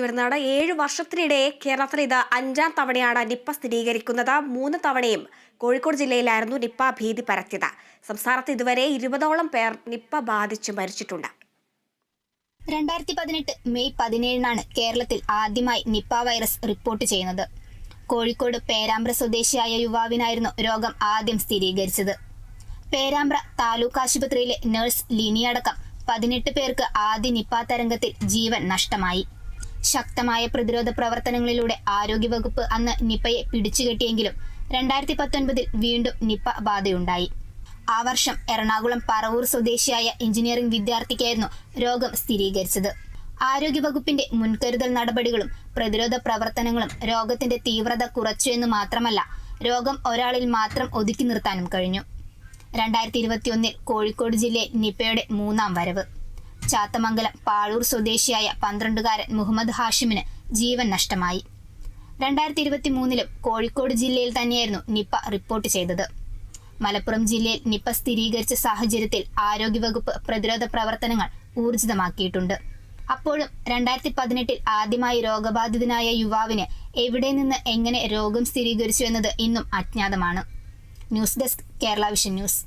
വരുന്നതാണ്. ഏഴ് വർഷത്തിനിടെ കേരളത്തിൽ ഇത് അഞ്ചാം തവണയാണ് നിപ്പ സ്ഥിരീകരിക്കുന്നത്. മൂന്ന് തവണയും കോഴിക്കോട് ജില്ലയിലായിരുന്നു നിപ്പ ഭീതി പരത്തിയത്. സംസ്ഥാനത്ത് ഇതുവരെ ഇരുപതോളം പേർ നിപ്പ ബാധിച്ച് മരിച്ചിട്ടുണ്ട്. രണ്ടായിരത്തി പതിനെട്ട് മെയ് പതിനേഴിനാണ് കേരളത്തിൽ ആദ്യമായി നിപ്പ വൈറസ് റിപ്പോർട്ട് ചെയ്യുന്നത്. കോഴിക്കോട് പേരാമ്പ്ര സ്വദേശിയായ യുവാവിനായിരുന്നു രോഗം ആദ്യം സ്ഥിരീകരിച്ചത്. പേരാമ്പ്ര താലൂക്ക് ആശുപത്രിയിലെ നഴ്സ് ലിനിയടക്കം പതിനെട്ട് പേർക്ക് ആദ്യ നിപ്പ തരംഗത്തിൽ ജീവൻ നഷ്ടമായി. ശക്തമായ പ്രതിരോധ പ്രവർത്തനങ്ങളിലൂടെ ആരോഗ്യവകുപ്പ് അന്ന് നിപ്പയെ പിടിച്ചുകെട്ടിയെങ്കിലും രണ്ടായിരത്തി പത്തൊൻപതിൽ വീണ്ടും നിപ്പ ബാധയുണ്ടായി. ആ വർഷം എറണാകുളം പറവൂർ സ്വദേശിയായ എഞ്ചിനീയറിംഗ് വിദ്യാർത്ഥിക്കായിരുന്നു രോഗം സ്ഥിരീകരിച്ചത്. ആരോഗ്യവകുപ്പിന്റെ മുൻകരുതൽ നടപടികളും പ്രതിരോധ പ്രവർത്തനങ്ങളും രോഗത്തിന്റെ തീവ്രത കുറച്ചു എന്ന് മാത്രമല്ല രോഗം ഒരാളിൽ മാത്രം ഒതുക്കി നിർത്താനും കഴിഞ്ഞു. രണ്ടായിരത്തി ഇരുപത്തിയൊന്നിൽ കോഴിക്കോട് ജില്ലയിൽ നിപ്പയുടെ മൂന്നാം വരവ്. ചാത്തമംഗലം പാഴൂർ സ്വദേശിയായ പന്ത്രണ്ടുകാരൻ മുഹമ്മദ് ഹാഷിമിന് ജീവൻ നഷ്ടമായി. രണ്ടായിരത്തി ഇരുപത്തി മൂന്നിലും കോഴിക്കോട് ജില്ലയിൽ തന്നെയായിരുന്നു നിപ്പ റിപ്പോർട്ട് ചെയ്തത്. മലപ്പുറം ജില്ലയിൽ നിപ്പ സ്ഥിരീകരിച്ച സാഹചര്യത്തിൽ ആരോഗ്യവകുപ്പ് പ്രതിരോധ പ്രവർത്തനങ്ങൾ ഊർജിതമാക്കിയിട്ടുണ്ട്. അപ്പോഴും രണ്ടായിരത്തി പതിനെട്ടിൽ ആദ്യമായി രോഗബാധിതനായ യുവാവിന് എവിടെ നിന്ന് എങ്ങനെ രോഗം സ്ഥിരീകരിച്ചു എന്നത് ഇന്നും അജ്ഞാതമാണ്. News desk Kerala vision news.